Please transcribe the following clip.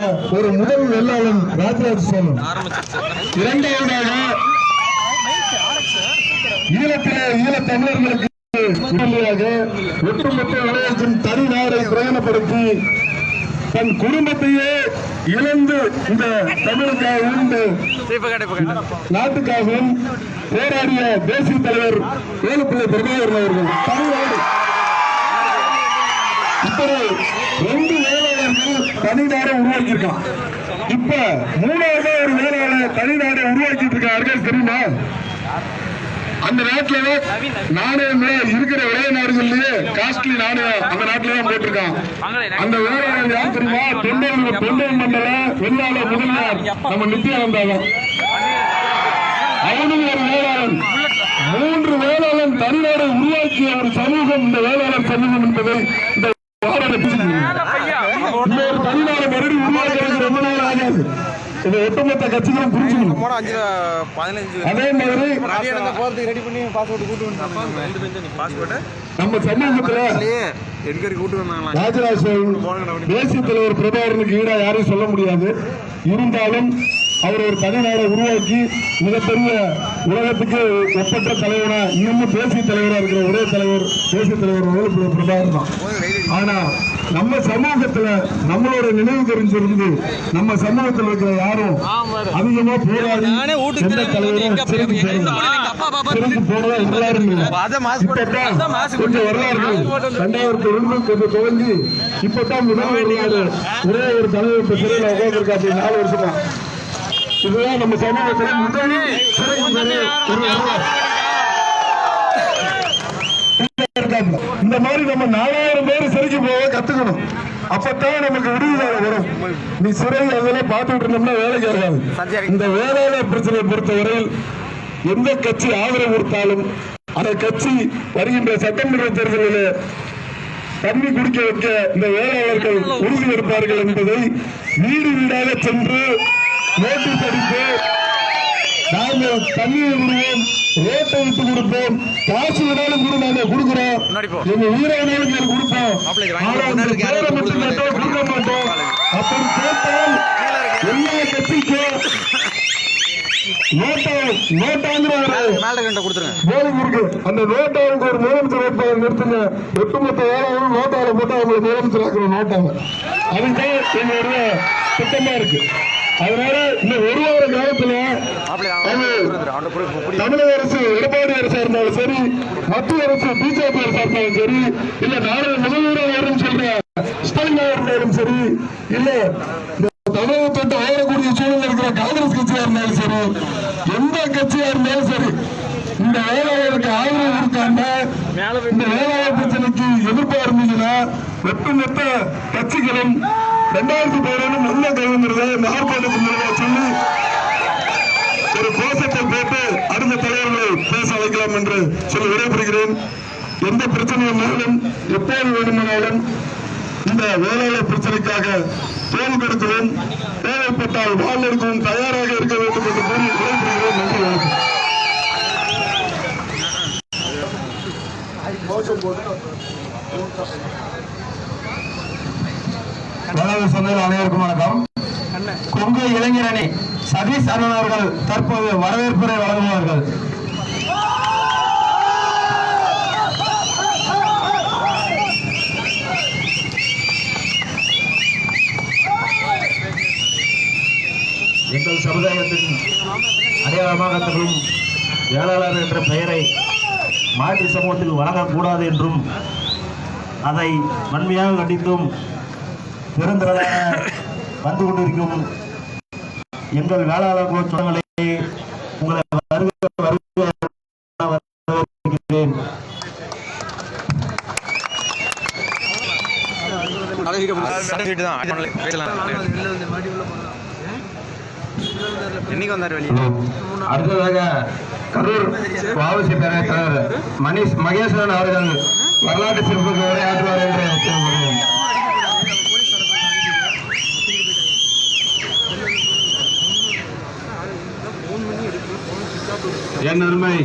ஒரு முதல் வெள்ளாளன் ராஜராஜ சோழன் இரண்டாவதாக ஈழத்திலே ஈழத் தமிழர்களுக்கு உடனடியாக ஒட்டுமொத்த விளையாட்டின் தனி நாடை பிரயாணப்படுத்தி தன் குடும்பத்தையே இழந்து இந்த தமிழுக்காக இருந்து நாட்டுக்காகவும் போராடிய தேசிய தலைவர் வேலுப்பிள்ளை பிரபாகரன் அவர்கள். தமிழ்நாடு இப்படி ரெண்டு வேலை தனிநாடை உருவாக்கியிருக்கான். இப்ப மூணாவது ஒரு வேளாளர் தனிநாடை உருவாக்கிட்டு இருக்கார்கள் தெரியுமா? அந்த நாட்டுல நாணயம் இருக்கிற ஒரே நாடுகள்லயே காஸ்ட்லி நாணயம் அந்த நாட்டுல தான் போட்டிருக்கான். அந்த வேளாளர் யார் தெரியுமா? தொண்டர் தொண்டர் மண்டல வெள்ளாள முதல்வர் நம்ம நித்யானந்தாதான் அவனும் ஒரு வேளாளன். மூன்று வேளாளன் தனிநாடு உருவாக்கிய ஒரு சமூகம் இந்த வேளாளர் சமூகம் என்பதை இந்த ரொம்ப நாள் ஆகாது இதை ஒட்டுமொத்த கட்சிகளும் புரிஞ்சுக்கணும். அதே மாதிரி நம்ம சமூகத்துல ராஜராஜ சோழன் தேசிய தலைவர் பிரபாகரனுக்கு ஈடா யாரையும் சொல்ல முடியாது. இருந்தாலும் அவர் ஒரு தனிநாடை உருவாக்கி மிகப்பெரிய உலகத்துக்கு ஒப்பற்ற தலைவரா இன்னமும் தேசிய தலைவரா இருக்கிற ஒரே தலைவர் தேசிய தலைவர் வேலுப்பிள்ளை பிரபாகரன் தான். ஆனா நம்ம சமூகத்துல நம்மளோட நினைவு தெரிஞ்சிருந்து நம்ம சமூகத்துல இருக்கிற யாரும் அதிகமா போராடி எந்த தலைவரும் சிறைக்கு போறது சிறைக்கு போறதா எல்லாரும் கொஞ்சம் வரலாறுகள் ரெண்டாயிரத்தி ரெண்டு கொஞ்சம் துவங்கி இப்பதான் முதல் ஒரே ஒரு தலைவர் சிறையில் உட்கார்ந்துருக்கா அப்படி நாலு வருஷமா. இதுதான் நம்ம சமூகத்தில் முதல் சிறைக்கு போற ஒரு வரலாறு இருக்காங்க. இந்த மாதிரி நம்ம நாலாயிரம் பேர் சிறைக்கு போக கத்துக்கணும். அப்பதான் நமக்கு விடுதலை வரும். நீ சிறை அதெல்லாம் பார்த்துட்டு இருந்தோம்னா வேலைக்கு ஆகாது. இந்த வேலையில பிரச்சனையை பொறுத்தவரையில் எந்த கட்சி ஆதரவு கொடுத்தாலும் அந்த கட்சி வருகின்ற சட்டமன்ற தேர்தலில் தண்ணி குடிக்க வைக்க இந்த வேளாளர்கள் உறுதி எடுப்பார்கள் என்பதை வீடு வீடாக சென்று நாங்கள் தண்ணியை விடுவோம் ரோட்டை விட்டு கொடுப்போம் காசு விடாலும் கூட நாங்க கொடுக்கிறோம். எங்க உயிரை வேணாலும் நாங்க கொடுப்போம் ஆனா இந்த பேரை மட்டும் மட்டும் கொடுக்க மாட்டோம். அப்படி கேட்டால் எல்லா கட்சிக்கும் அந்த நோட்டாவுக்கு ஒரு முதலமைச்சர் வேட்பாளர் நிறுத்துங்க. ஒட்டுமொத்த வேளாவும் நோட்டால போட்டு அவங்களை முதலமைச்சர் நோட்டாவை அதுதான் எங்களுடைய திட்டமா இருக்கு. அதனால இந்த ஒரு வார காலத்துல தமிழக அரசு எடப்பாடி அரசா இருந்தாலும் சரி மத்திய அரசு பிஜேபி அரசா இருந்தாலும் சரி இல்ல நாடு முதல்வராக யாரும் சொல்ற ஸ்டாலின் இருந்தாலும் சரி இல்ல இந்த தமிழகத்தோட்டு ஆளக்கூடிய சூழல் இருக்கிற காங்கிரஸ் கட்சியா இருந்தாலும் சரி எந்த கட்சியா இருந்தாலும் சரி இந்த வேளாளருக்கு ஆதரவு கொடுக்காம இந்த வேளாளர் பிரச்சனைக்கு எதிர்ப்பா இருந்தீங்கன்னா ஒட்டுமொத்த கட்சிகளும் ரெண்டாயிரத்தி பதினொன்று நல்ல கைங்கிறத இந்த சொல்லி ஒரு கோஷத்தை போட்டு அடுத்த தலைவர்களை பேச அழைக்கலாம் என்று சொல்லி விடைபெறுகிறேன். எந்த பிரச்சனையும் எப்போது வேண்டுமானாலும் இந்த வேலையில பிரச்சனைக்காக தோல் கொடுக்கவும் தேவைப்பட்டால் வாழ் எடுக்கவும் தயாராக இருக்க வேண்டும் என்று கூறி விடைபெறுகிறேன். நன்றி வணக்கம். வேளாளர் சொன்னது அனைவருக்கும் வணக்கம். கொங்கு இளைஞர் அணி சதீஷ் அண்ணன் அவர்கள் தற்போது வரவேற்புரை வழங்குவார்கள் எங்கள் சமுதாயத்தின் அடையாளமாக திகழும் வேளாளர் என்ற பெயரை மாற்று சமூகத்தில் வழங்கக்கூடாது என்றும் அதை வன்மையாக கண்டித்தும் பெருந்திரளாக வந்து கொண்டிருக்கும் எங்கள் வேளாளர் குழு உங்களை வருக வருக வரவேற்கிறேன். வந்தார் அடுத்ததாக கரூர் வாவசி பேரவைத் தலைவர் மணிஷ் மகேஸ்வரன் அவர்கள் வரலாற்று சிறப்புக்கு உரையாற்றுவார் என்று என் அருமை